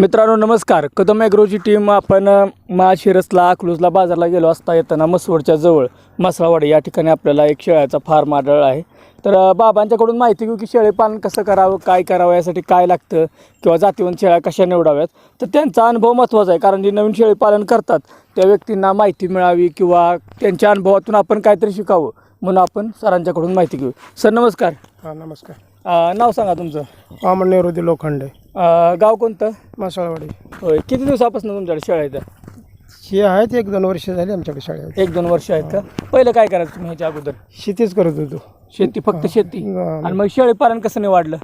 मित्रांनो नमस्कार. कदम ॲग्रोची टीम आपण माशिरसला माळशिरसला अकलूजला बाजारला गेलो असता येताना मसवडच्या जवळ मसळावाडी या ठिकाणी आपल्याला एक शेळ्याचा फार्म आढळ आहे. तर बाबांच्याकडून माहिती घेऊ की शेळीपालन कसं करावं काय करावं यासाठी काय लागतं किंवा जातीवंत शेळ्या कशा निवडाव्यात? तर त्यांचा अनुभव महत्त्वाचा आहे कारण जे नवीन शेळीपालन करतात त्या व्यक्तींना माहिती मिळावी किंवा त्यांच्या अनुभवातून आपण काहीतरी शिकावं म्हणून आपण सरांच्याकडून माहिती घेऊ. सर नमस्कार. हां नमस्कार. अ, नाव सांगा तुमचं. वामन निवृत्ती लोखंडे. अ, गाव कोणतं? मासाळवाडी होय किती दिवसापासून तुमच्याकडे शेळ्या आहेत? ही आहेत एक दोन वर्ष झाली आमच्याकडे शाळेत एक दोन वर्ष आहेत का? पहिलं काय करायचं तुम्ही ह्याच्या अगोदर? शेतीच करत होतो. शेती फक्त शेती. हा. आणि मग शेळी पालन कसं नाही वाढलं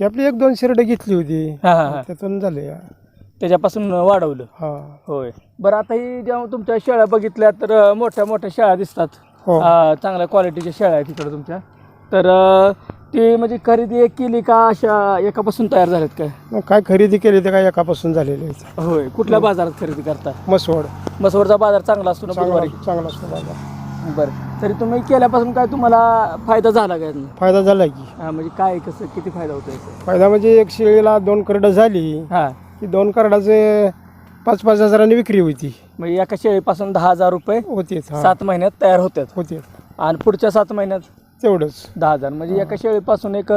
ही आपली एक दोन शिरडे घेतली होती. हा हा हा. त्यातून झाले. त्याच्यापासून वाढवलं. हा. होय. बरं आता ही जेव्हा तुमच्या शेळ्या बघितल्या तर अं, मोठ्या मोठ्या शेळ्या दिसतात. हो. अं, चांगल्या क्वालिटीच्या शेळ्या आहेत तिकडं तुमच्या. तर अं, ती म्हणजे खरेदी एक केली का अशा एकापासून तयार झाल्यात काय? मग काय खरेदी केली ते काय एकापासून झालेले आहेत. होय कुठल्या बाजारात खरेदी करता? मसवड. मसवडचा बाजार चांगला असतो ना चांगला बुधवारी? चांगला असतो बाबा बरं. तरी तुम्ही केल्यापासून काय तुम्हाला फायदा झाला काय? फायदा झाला की. हा, म्हणजे काय कसं किती फायदा होतो याचा? फायदा म्हणजे एक शेळीला दोन करडं झाली हा. की दोन करडाचे पाच पाच हजारांनी विक्री होती. म्हणजे एका शेळीपासून दहा हजार रुपये होतीच हा. सात महिन्यात तयार होतात होते आणि पुढच्या सात महिन्यात? तेवढंच. दहा हजार. म्हणजे एका शेळीपासून एक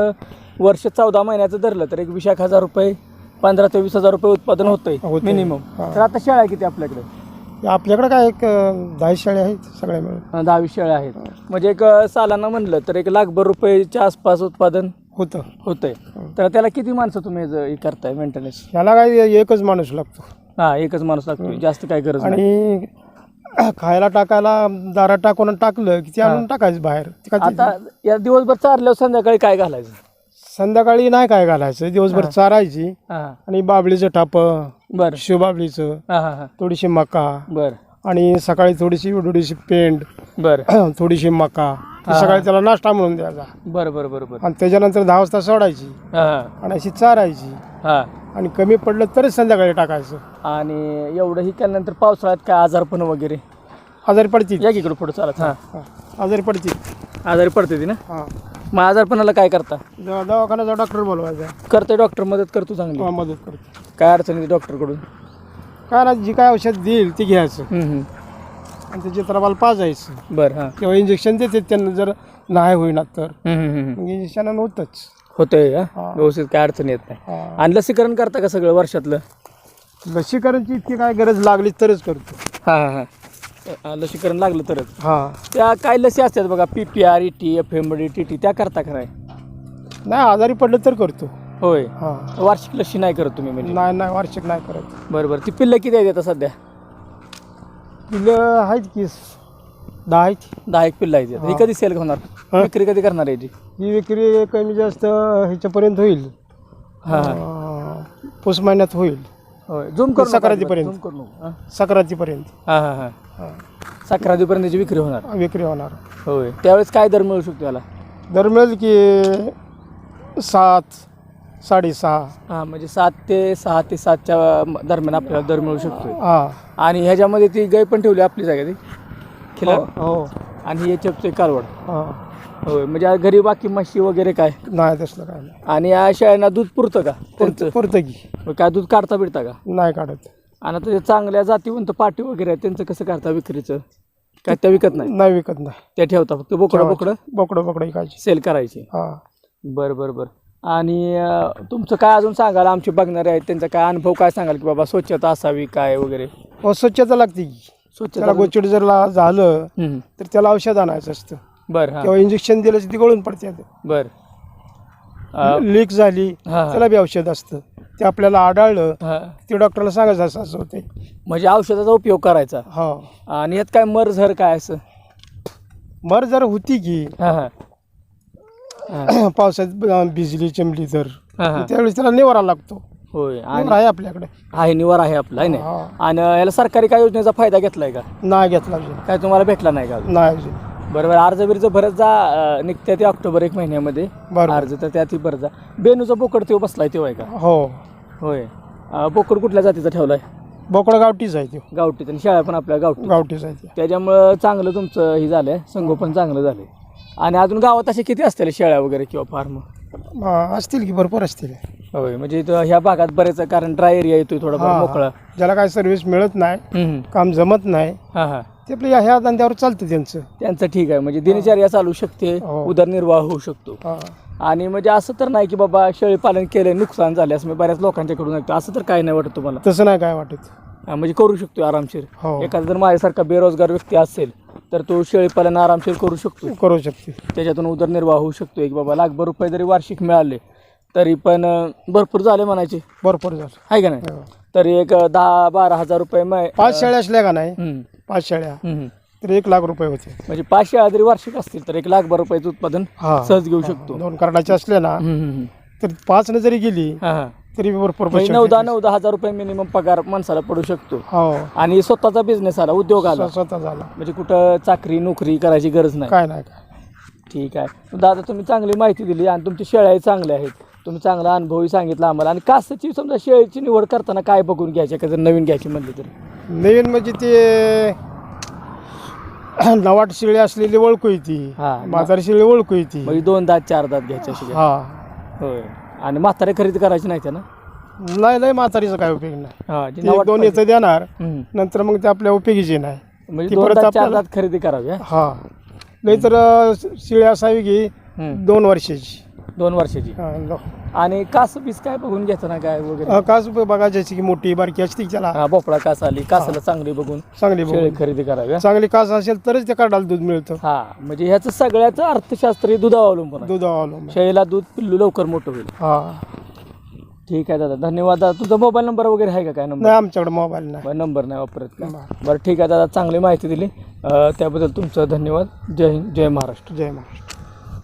वर्ष चौदा महिन्याचं धरलं तर एक वीस एक हजार रुपये पंधरा ते वीस हजार रुपये उत्पादन होतंय होतंय. मिनिमम. हा. तर आता शेळ्या किती आपल्याकडे? आपल्याकडे काय एक अं, दहा शेळ्या आहेत सगळ्या मिळून. अं, दहा वीस शेळ्या आहेत. म्हणजे एक अं, सालाना म्हणलं तर एक लाखभर रुपयेच्या आसपास उत्पादन होतं. होतंय. तर त्याला किती माणसं तुम्ही ज- हे करताय मेंटेनन्स ह्याला काय एकच माणूस लागतो. हा एकच माणूस लागतो जास्त काय गरज नाही. आणि खायला टाकायला दारात टाकून टाकलं की ते आणून टाकायचं बाहेर. ते काय ते- आता या दिवसभर चारल्यावर संध्याकाळी काय घालायचं? संध्याकाळी नाही काय घालायचं. दिवसभर चारायची हा. आणि बाबळीचं टाप बरं. शिवबाबळीचं हा हा हा. थोडीशी मका बरं. आणि सकाळी थोडीशी थोडीशी पेंड बरं. थोडीशी मका. ते सकाळी त्याला नाश्ता म्हणून द्यायचा. बरं बरं बरं बरं. आणि त्याच्यानंतर दहा वाजता सोडायची हा. आणि अशी चारायची. हा. आणि कमी पडलं तरच संध्याकाळी टाकायचं. आणि एवढं ही केल्यानंतर पावसाळ्यात काय आजारपण वगैरे? आजारी पडतील. या की इकडे पुढे चालत. हां हा. आजारी पडतील. आजारी पडते ती ना? हां. मग आजारपणाला काय करता? दवा- दवाखान्याचा डॉक्टर बोलवायचा. करते डॉक्टर मदत करतो चांगली. हा, मदत करतो. काय अडचण येते डॉक्टरकडून काय ना जी काय औषध देईल ते घ्यायचं. हम्म, हम्म. आणि त्याच्या त्राबाला पाजायचं. बरं हां. किंवा इंजेक्शन देते त्यांना जर नाही होईना तर. हम्म, हम्म, हम्म. मग इंजेक्शन होतच. होतंय का? हा. व्यवस्थित काय अडचण येत नाही. हा. आणि लसीकरण करता का सगळं वर्षातलं? लसीकरणची इतकी काय गरज लागली तरच करतो. हां हां हां. अं, लसीकरण लागलं तरच. हां. त्या काय लसी असतात बघा P P R E T F M D T T त्या करता का नाही? नाही आजारी पडलं तर करतो. होय. हां. वार्षिक लसी नाही करत तुम्ही म्हणजे? नाही नाही वार्षिक नाही करत. बरं बरं. ती पिल्लं किती आहेत आता सध्या? पिलं आहेत की दहा आहेत. दहा एक पिल्लं आहेत. ही कधी सेल होणार हा? विक्री कधी करणार आहे ती ही विक्री कमी जास्त ह्याच्यापर्यंत होईल. हां. अं, पुस महिन्यात होईल. होय. झूम करू नका संक्रांतीपर्यंत. झूम करू नका. हां. सक्रातीपर्यंत हां हां हां. हां. संक्रांतीपर्यंत त्याची विक्री होणार. विक्री होणार. होय. त्यावेळेस काय दर मिळू शकतो याला? दर मिळेल की सात साडेसहा. हां म्हणजे सात ते सहा ते सातच्या दरम्यान आपल्याला दर मिळू शकतो हां. आणि ह्याच्यामध्ये ती गाय पण ठेवली आपली जागा ती? खिला हो हो. आणि हे चपचे कालवड हां. होय म्हणजे घरी बाकी म्हशी वगैरे काय? नाही तसलं काय नाही. आणि या शेळ्यांना दूध पुरतं का? त्यांचं? पुरतं की. मग काय दूध काढता बिडता का? नाही काढत. आणि आता ते चांगल्या जातीवंत पाटी वगैरे आहेत त्यांचं कसं करता विक्रीचं? काय त्या विकत नाही? नाही विकत नाही. त्या ठेवता फक्त? बोकडं बोकडं? बोकडं बोकडं इकायची सेल करायची? हां. बरं बरं बरं. आणि अं, तुमचं काय अजून सांगाल? आमचे बघणारे आहेत त्यांचा काय अनुभव काय सांगाल की बाबा स्वच्छता असावी काय वगैरे? हो स्वच्छता लागते की. स्वच्छता त्याला गोचिड जर ला- झालं हम्म. तर त्याला औषध आणायचं असतं. बरं हां. किंवा इंजेक्शन दिलं तर ती गळून पडते बरं. अं, लीक झाली हां त्याला बी औषध असतं. ते आपल्याला आढळलं हां. ते डॉक्टरला सांगायचं असं असं होते म्हणजे औषधाचा उपयोग करायचा. हो. आणि यात काय मर झर काय असं? मर जर होती की हां हां. पावसात भिजली चिमली तर हां हां. त्यावेळेस त्याला निवारा लागतो. होय आणि आहे आपल्याकडे. आहे निवार आहे आपला आहे ना? हा. आणि याला सरकारी काय योजनेचा फायदा घेतलाय का? नाही घेतला अजून. काय तुम्हाला भेटला नाही का अजून? नाही अजून. बरोबर अर्ज बिर्ज भरत जा अं, निघत्या ते ऑक्टोबर एक महिन्यामध्ये. बरोबर. अर्ज तर त्यात भरत जा. बेनूचा बोकड तो बसलाय तेव्हा आहे का? हो. होय. अं, बोकड कुठल्या जातीचा ठेवलाय? बोकडं गावठीच आहे तो गावठीत आणि शेळ्या पण आपल्या गावठी गावठीच आहे ते त्याच्यामुळं चांगलं तुमचं हे झालंय संगोपन चांगलं झालंय. आणि अजून गावात असे किती असतील शेळ्या वगैरे किंवा फार्म? अं, असतील की भरपूर असतील. होय म्हणजे इथं ह्या भागात बरेच आहे, कारण ड्राय एरिया येतोय थोडाफार. मोकळा. ज्याला काय सर्व्हिस मिळत नाही हम्म. काम जमत नाही हा हा. ते आपल्या ह्या धंद्यावर चालतं त्यांचं. त्यांचं ठीक आहे म्हणजे दिनचर्या चालू शकते हो. उदरनिर्वाह होऊ शकतो. हा. आणि म्हणजे असं तर नाही की बाबा शेळी पालन केलं नुकसान झाले असं मी बऱ्याच लोकांच्याकडून ऐकतो. असं तर काय नाही वाटत तुम्हाला. तसं नाही काय वाटत. हा, म्हणजे करू शकतो आरामशीर. हो. एखादा जर माझ्यासारखा बेरोजगार व्यक्ती असेल तर तो शेळी पालन आरामशीर करू शकतो करू शकते त्याच्यातून उदरनिर्वाह होऊ शकतो एक बाबा लाखभर रुपये जरी वार्षिक मिळाले तरी पण भरपूर झाले म्हणायचे. भरपूर झालं. आहे का नाही? हो. तरी एक दहा बारा हजार रुपये मै- पाच शेळ्या असल्या का नाही? हम्म, पाच शेळ्या. हम्म. तर एक लाख रुपये होते. म्हणजे पाच शेळ्या जरी वार्षिक असतील तर एक लाखभर रुपयाचं उत्पादन हा. सहज घेऊ शकतो. दोन कार्डाचे असले ना हम्म, हम्म, हम्म. तर पाच न जरी गेली हा, हा. तरी भरपूर म्हणजे पैसे नऊ दहा होते. नऊ दहा हजार रुपये मिनिमम पगार माणसाला पडू शकतो. हो. आणि स्वतःचा बिझनेस आला उद्योग आला. स्व- स्वतः झाला. म्हणजे कुठं चाकरी नोकरी करायची गरज नाही. काय नाही काय ठीक आहे. दादा तुम्ही चांगली माहिती दिली आणि तुमच्या शेळ्याही चांगल्या आहेत. तुम्ही चांगला अनुभवही सांगितला आम्हाला आणि कासाची समजा शेळीची निवड करताना काय बघून घ्यायची का जर नवीन घ्यायची म्हणली तरी नवीन म्हणजे ते नवाट शिळे असलेली ओळखू येते हा. बाजार शिळे ओळखू येते म्हणजे दोन दात चार दात घ्यायचे अशी घ्या. हा होय आणि म्हातारे खरेदी करायची नाही त्या ना नाही नाही म्हातारीचा काय उपयोग नाही हा जी ते नवाट दोन पाहिजे. याचं देणार हम्म. नंतर मग ते आपल्या उपयोगीचे नाही म्हणजे ती दोन परत दात चार आपल्याला- दात खरेदी करावी हा? हा नाही तर शिळे असावी की हम्म. दोन वर्षाची दोन वर्षाची. हा. आणि कास बीस काय बघून घ्यायचं ना काय वगैरे? कास बघा जशी की मोठी बारकी असते त्याला. हा भोपळा कास आली कासाला चांगली बघून चांगली शेळी बघून खरेदी करावी? चांगली कास असेल तरच त्या कार्डाला दूध मिळतं. हा म्हणजे ह्याचं सगळ्याचं अर्थशास्त्र हे दुधावर अवलंबून आहे. दूध शेळीला दूध पिल्लू लवकर मोठं होईल. हा. ठीक आहे दादा धन्यवाद दादा. तुमचा मोबाईल नंबर वगैरे आहे का काय नंबर? नाही आमच्याकडे मोबाईल नाही. बरं, नंबर नाही वापरत का? बरं. बरं ठीक आहे दादा चांगली माहिती दिली. अं, त्याबद्दल तुमचं धन्यवाद. जय हिंद जय महाराष्ट्र. जय महाराष्ट्र.